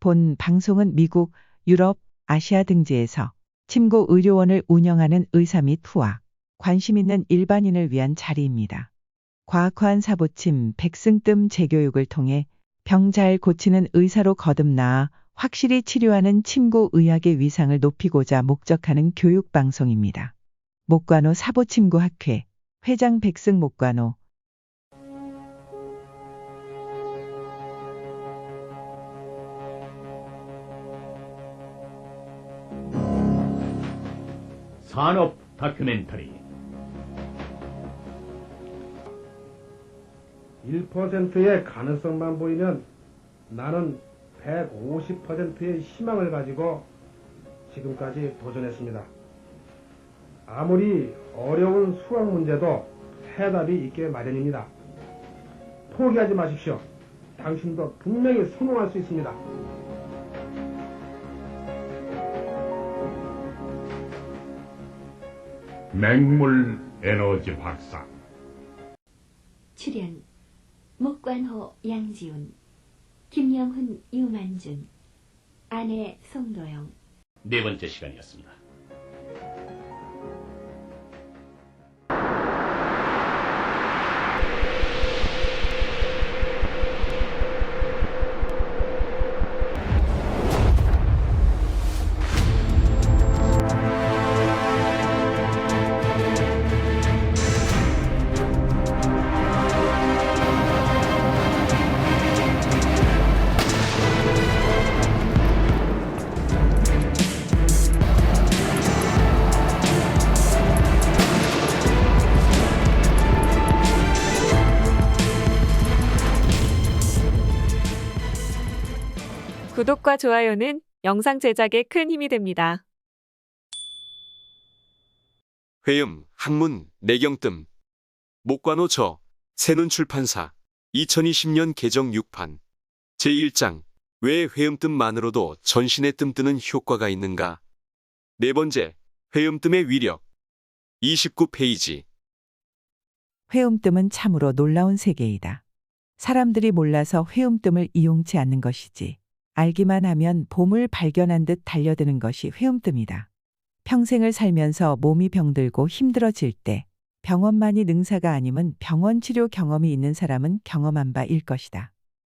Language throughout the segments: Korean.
본 방송은 미국, 유럽, 아시아 등지에서 침구 의료원을 운영하는 의사 및 후와 관심 있는 일반인을 위한 자리입니다. 과학화한 사보침, 백승뜸 재교육을 통해 병 잘 고치는 의사로 거듭나아 확실히 치료하는 침구 의학의 위상을 높이고자 목적하는 교육 방송입니다. 목관호 사보침구 학회 회장 백승 목관호 산업 다큐멘터리 1%의 가능성만 보이면 나는 150%의 희망을 가지고 지금까지 도전했습니다. 아무리 어려운 수학 문제도 해답이 있게 마련입니다. 포기하지 마십시오. 당신도 분명히 성공할 수 있습니다. 맹물 에너지 박사. 출연 목관호 양지훈. 김영훈 유만준. 아내 송도영. 네 번째 시간이었습니다. 구독과 좋아요는 영상 제작에 큰 힘이 됩니다. 회음, 학문, 내경뜸. 목관호 저, 새눈 출판사. 2020년 개정 6판. 제1장. 왜 회음뜸만으로도 전신에 뜸 뜨는 효과가 있는가? 네 번째. 회음뜸의 위력. 29페이지. 회음뜸은 참으로 놀라운 세계이다. 사람들이 몰라서 회음뜸을 이용치 않는 것이지. 알기만 하면 봄을 발견한 듯 달려드는 것이 회음뜸이다. 평생을 살면서 몸이 병들고 힘들어질 때 병원만이 능사가 아님은 병원 치료 경험이 있는 사람은 경험한 바일 것이다.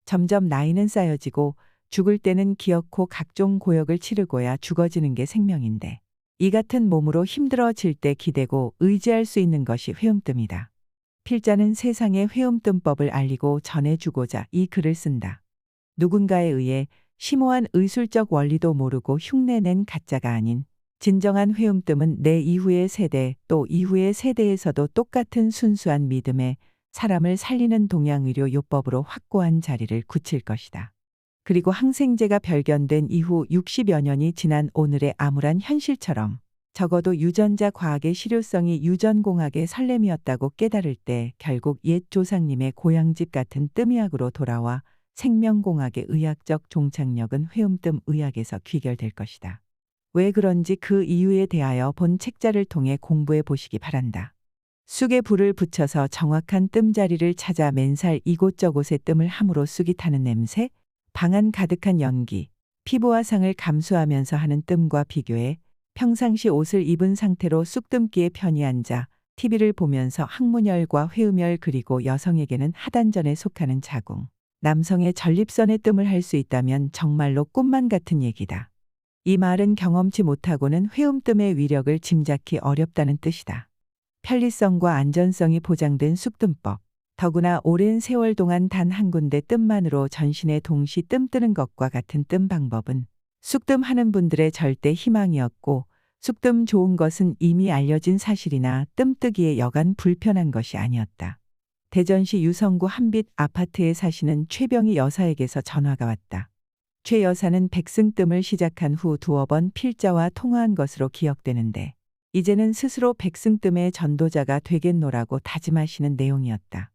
점점 나이는 쌓여지고 죽을 때는 기어코 각종 고역을 치르고야 죽어지는 게 생명인데 이 같은 몸으로 힘들어질 때 기대고 의지할 수 있는 것이 회음뜸이다. 필자는 세상의 회음뜸법을 알리고 전해주고자 이 글을 쓴다. 누군가에 의해 심오한 의술적 원리도 모르고 흉내낸 가짜가 아닌 진정한 회음뜸은 내 이후의 세대 또 이후의 세대에서도 똑같은 순수한 믿음에 사람을 살리는 동양의료 요법으로 확고한 자리를 굳힐 것이다. 그리고 항생제가 발견된 이후 60여 년이 지난 오늘의 암울한 현실처럼 적어도 유전자 과학의 실효성이 유전공학의 설렘이었다고 깨달을 때 결국 옛 조상님의 고향집 같은 뜸이학으로 돌아와 생명공학의 의학적 종착역은 회음뜸 의학에서 귀결될 것이다. 왜 그런지 그 이유에 대하여 본 책자를 통해 공부해 보시기 바란다. 쑥에 불을 붙여서 정확한 뜸 자리를 찾아 맨살 이곳저곳에 뜸을 함으로 쑥이 타는 냄새, 방안 가득한 연기, 피부와 상을 감수하면서 하는 뜸과 비교해 평상시 옷을 입은 상태로 쑥뜸기에 편히 앉아 TV를 보면서 항문열과 회음열 그리고 여성에게는 하단전에 속하는 자궁, 남성의 전립선의 뜸을 할 수 있다면 정말로 꿈만 같은 얘기다. 이 말은 경험치 못하고는 회음뜸의 위력을 짐작히 어렵다는 뜻이다. 편리성과 안전성이 보장된 쑥뜸법. 더구나 오랜 세월 동안 단 한 군데 뜸만으로 전신에 동시 뜸 뜨는 것과 같은 뜸 방법은 쑥뜸 하는 분들의 절대 희망이었고 쑥뜸 좋은 것은 이미 알려진 사실이나 뜸 뜨기에 여간 불편한 것이 아니었다. 대전시 유성구 한빛 아파트에 사시는 최병희 여사에게서 전화가 왔다. 최 여사는 백승뜸을 시작한 후 두어 번 필자와 통화한 것으로 기억되는데 이제는 스스로 백승뜸의 전도자가 되겠노라고 다짐하시는 내용이었다.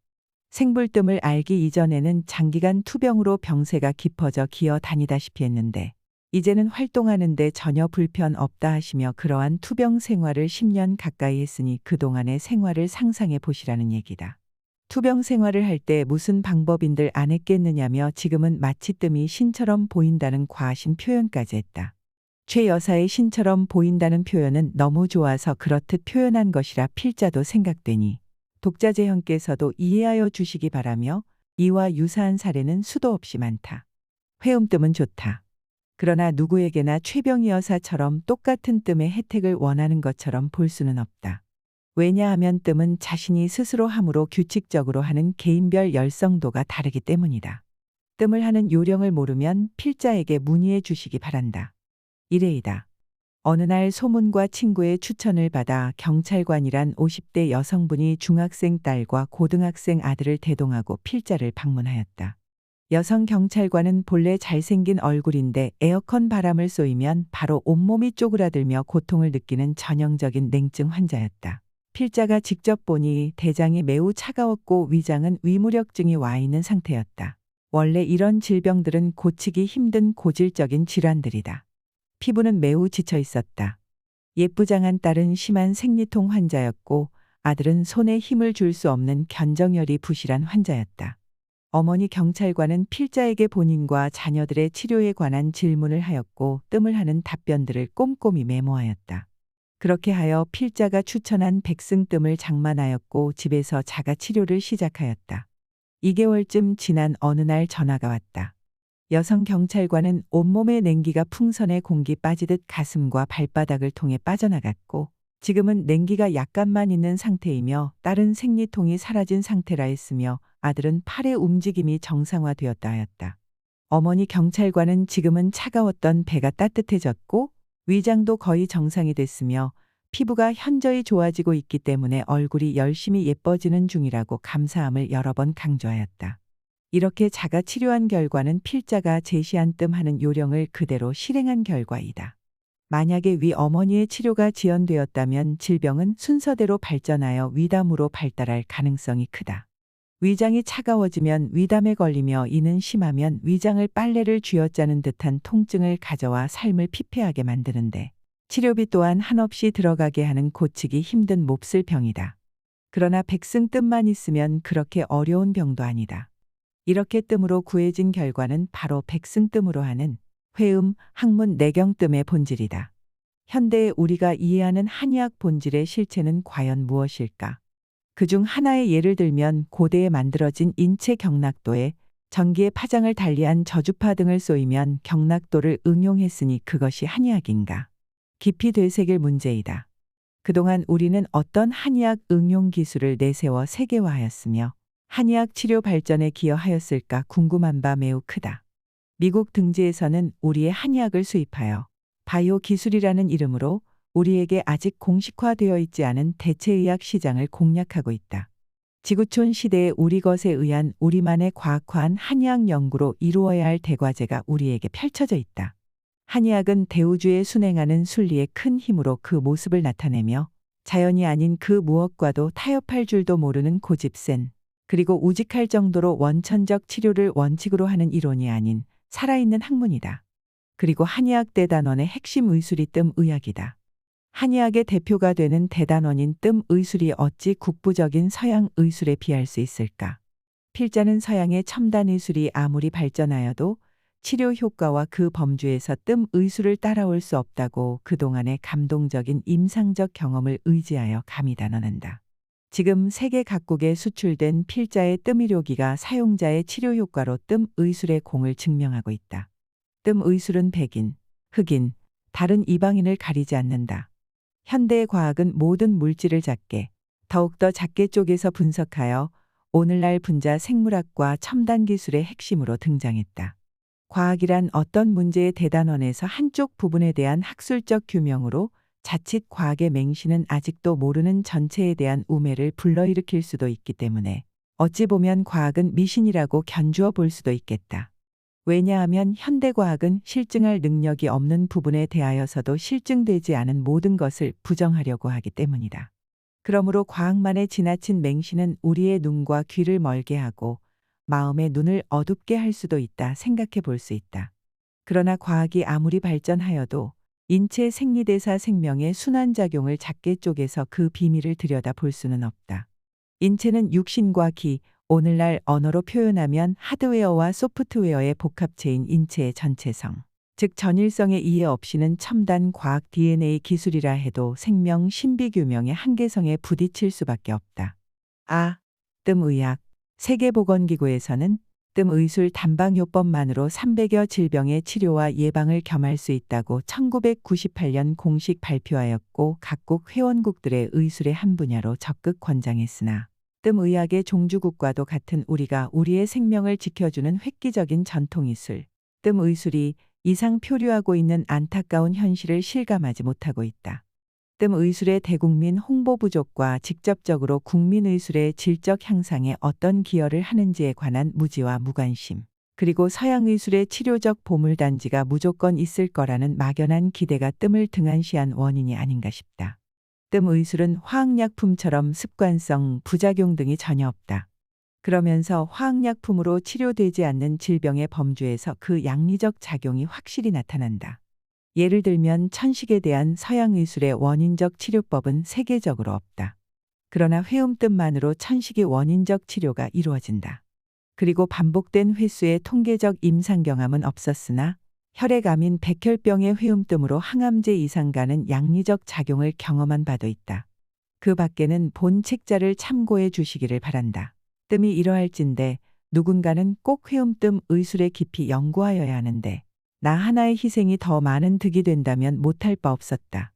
생불뜸을 알기 이전에는 장기간 투병으로 병세가 깊어져 기어 다니다시피 했는데 이제는 활동하는데 전혀 불편 없다 하시며 그러한 투병 생활을 10년 가까이 했으니 그동안의 생활을 상상해 보시라는 얘기다. 투병 생활을 할 때 무슨 방법인들 안 했겠느냐며 지금은 마치 뜸이 신처럼 보인다는 과하신 표현까지 했다. 최 여사의 신처럼 보인다는 표현은 너무 좋아서 그렇듯 표현한 것이라 필자도 생각되니 독자재 형께서도 이해하여 주시기 바라며 이와 유사한 사례는 수도 없이 많다. 회음뜸은 좋다. 그러나 누구에게나 최병희 여사처럼 똑같은 뜸의 혜택을 원하는 것처럼 볼 수는 없다. 왜냐하면 뜸은 자신이 스스로 함으로 규칙적으로 하는 개인별 열성도가 다르기 때문이다. 뜸을 하는 요령을 모르면 필자에게 문의해 주시기 바란다. 이래이다. 어느 날 소문과 친구의 추천을 받아 경찰관이란 50대 여성분이 중학생 딸과 고등학생 아들을 대동하고 필자를 방문하였다. 여성 경찰관은 본래 잘생긴 얼굴인데 에어컨 바람을 쏘이면 바로 온몸이 쪼그라들며 고통을 느끼는 전형적인 냉증 환자였다. 필자가 직접 보니 대장이 매우 차가웠고 위장은 위무력증이 와 있는 상태였다. 원래 이런 질병들은 고치기 힘든 고질적인 질환들이다. 피부는 매우 지쳐 있었다. 예쁘장한 딸은 심한 생리통 환자였고 아들은 손에 힘을 줄 수 없는 견정열이 부실한 환자였다. 어머니 경찰관은 필자에게 본인과 자녀들의 치료에 관한 질문을 하였고 뜸을 하는 답변들을 꼼꼼히 메모하였다. 그렇게 하여 필자가 추천한 백승뜸을 장만하였고 집에서 자가 치료를 시작하였다. 2개월쯤 지난 어느 날 전화가 왔다. 여성 경찰관은 온몸의 냉기가 풍선에 공기 빠지듯 가슴과 발바닥을 통해 빠져나갔고 지금은 냉기가 약간만 있는 상태이며 딸은 생리통이 사라진 상태라 했으며 아들은 팔의 움직임이 정상화되었다 하였다. 어머니 경찰관은 지금은 차가웠던 배가 따뜻해졌고 위장도 거의 정상이 됐으며 피부가 현저히 좋아지고 있기 때문에 얼굴이 열심히 예뻐지는 중이라고 감사함을 여러 번 강조하였다. 이렇게 자가 치료한 결과는 필자가 제시한 뜸 하는 요령을 그대로 실행한 결과이다. 만약에 위 어머니의 치료가 지연되었다면 질병은 순서대로 발전하여 위담으로 발달할 가능성이 크다. 위장이 차가워지면 위담에 걸리며 이는 심하면 위장을 빨래를 쥐어짜는 듯한 통증을 가져와 삶을 피폐하게 만드는데 치료비 또한 한없이 들어가게 하는 고치기 힘든 몹쓸 병이다. 그러나 백승 뜸만 있으면 그렇게 어려운 병도 아니다. 이렇게 뜸으로 구해진 결과는 바로 백승 뜸으로 하는 회음, 학문, 내경 뜸의 본질이다. 현대에 우리가 이해하는 한의학 본질의 실체는 과연 무엇일까? 그중 하나의 예를 들면 고대에 만들어진 인체 경락도에 전기의 파장을 달리한 저주파 등을 쏘이면 경락도를 응용했으니 그것이 한의학인가? 깊이 되새길 문제이다. 그동안 우리는 어떤 한의학 응용 기술을 내세워 세계화하였으며 한의학 치료 발전에 기여하였을까 궁금한 바 매우 크다. 미국 등지에서는 우리의 한의학을 수입하여 바이오 기술이라는 이름으로 우리에게 아직 공식화되어 있지 않은 대체의학 시장을 공략하고 있다. 지구촌 시대의 우리 것에 의한 우리만의 과학화한 한의학 연구로 이루어야 할 대과제가 우리에게 펼쳐져 있다. 한의학은 대우주에 순행하는 순리의 큰 힘으로 그 모습을 나타내며 자연이 아닌 그 무엇과도 타협할 줄도 모르는 고집센 그리고 우직할 정도로 원천적 치료를 원칙으로 하는 이론이 아닌 살아있는 학문이다. 그리고 한의학 대 단원의 핵심 의술이 뜸 의학이다. 한의학의 대표가 되는 대단원인 뜸 의술이 어찌 국부적인 서양 의술에 비할 수 있을까? 필자는 서양의 첨단 의술이 아무리 발전하여도 치료 효과와 그 범주에서 뜸 의술을 따라올 수 없다고 그동안의 감동적인 임상적 경험을 의지하여 감히 단언한다. 지금 세계 각국에 수출된 필자의 뜸의료기가 사용자의 치료 효과로 뜸 의술의 공을 증명하고 있다. 뜸 의술은 백인, 흑인, 다른 이방인을 가리지 않는다. 현대의 과학은 모든 물질을 작게, 더욱더 작게 쪼개서 분석하여 오늘날 분자 생물학과 첨단 기술의 핵심으로 등장했다. 과학이란 어떤 문제의 대단원에서 한쪽 부분에 대한 학술적 규명으로 자칫 과학의 맹신은 아직도 모르는 전체에 대한 우매를 불러일으킬 수도 있기 때문에 어찌 보면 과학은 미신이라고 견주어 볼 수도 있겠다. 왜냐하면 현대과학은 실증할 능력이 없는 부분에 대하여서도 실증되지 않은 모든 것을 부정하려고 하기 때문이다. 그러므로 과학만의 지나친 맹신은 우리의 눈과 귀를 멀게 하고 마음의 눈을 어둡게 할 수도 있다 생각해 볼 수 있다. 그러나 과학이 아무리 발전하여도 인체 생리대사 생명의 순환작용을 작게 쪼개서 그 비밀을 들여다 볼 수는 없다. 인체는 육신과 기, 오늘날 언어로 표현하면 하드웨어와 소프트웨어의 복합체인 인체의 전체성. 즉 전일성의 이해 없이는 첨단 과학 DNA 기술이라 해도 생명 신비규명의 한계성에 부딪힐 수밖에 없다. 아, 뜸의학. 세계보건기구에서는 뜸의술 담방요법만으로 300여 질병의 치료와 예방을 겸할 수 있다고 1998년 공식 발표하였고 각국 회원국들의 의술의 한 분야로 적극 권장했으나 뜸의학의 종주국과도 같은 우리가 우리의 생명을 지켜주는 획기적인 전통의술, 뜸 의술이 이상 표류하고 있는 안타까운 현실을 실감하지 못하고 있다. 뜸 의술의 대국민 홍보 부족과 직접적으로 국민 의술의 질적 향상에 어떤 기여를 하는지에 관한 무지와 무관심, 그리고 서양 의술의 치료적 보물단지가 무조건 있을 거라는 막연한 기대가 뜸을 등한시한 원인이 아닌가 싶다. 뜸의술은 화학약품처럼 습관성, 부작용 등이 전혀 없다. 그러면서 화학약품으로 치료되지 않는 질병의 범주에서 그 양리적 작용이 확실히 나타난다. 예를 들면 천식에 대한 서양 의술의 원인적 치료법은 세계적으로 없다. 그러나 회음뜸만으로 천식의 원인적 치료가 이루어진다. 그리고 반복된 횟수의 통계적 임상경함은 없었으나 혈액암인 백혈병의 회음뜸으로 항암제 이상 가는 양리적 작용을 경험한 바도 있다. 그 밖에는 본 책자를 참고해 주시기를 바란다. 뜸이 이러할진데 누군가는 꼭 회음뜸 의술에 깊이 연구하여야 하는데 나 하나의 희생이 더 많은 득이 된다면 못할 바 없었다.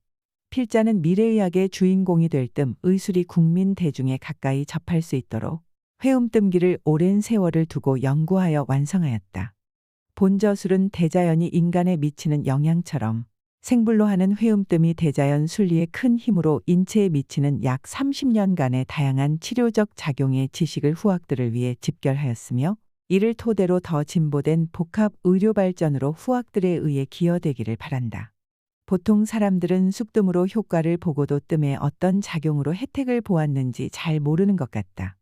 필자는 미래의학의 주인공이 될 뜸 의술이 국민 대중에 가까이 접할 수 있도록 회음뜸기를 오랜 세월을 두고 연구하여 완성하였다. 본저술은 대자연이 인간에 미치는 영향처럼 생불로 하는 회음뜸이 대자연 순리의 큰 힘으로 인체에 미치는 약 30년간의 다양한 치료적 작용의 지식을 후학들을 위해 집결하였으며 이를 토대로 더 진보된 복합 의료 발전으로 후학들에 의해 기여되기를 바란다. 보통 사람들은 쑥뜸으로 효과를 보고도 뜸의 어떤 작용으로 혜택을 보았는지 잘 모르는 것 같다.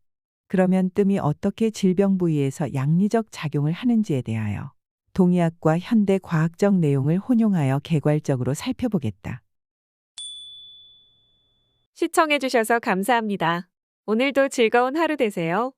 그러면 뜸이 어떻게 질병 부위에서 양리적 작용을 하는지에 대하여 동의학과 현대 과학적 내용을 혼용하여 개괄적으로 살펴보겠다. 시청해주셔서 감사합니다. 오늘도 즐거운 하루 되세요.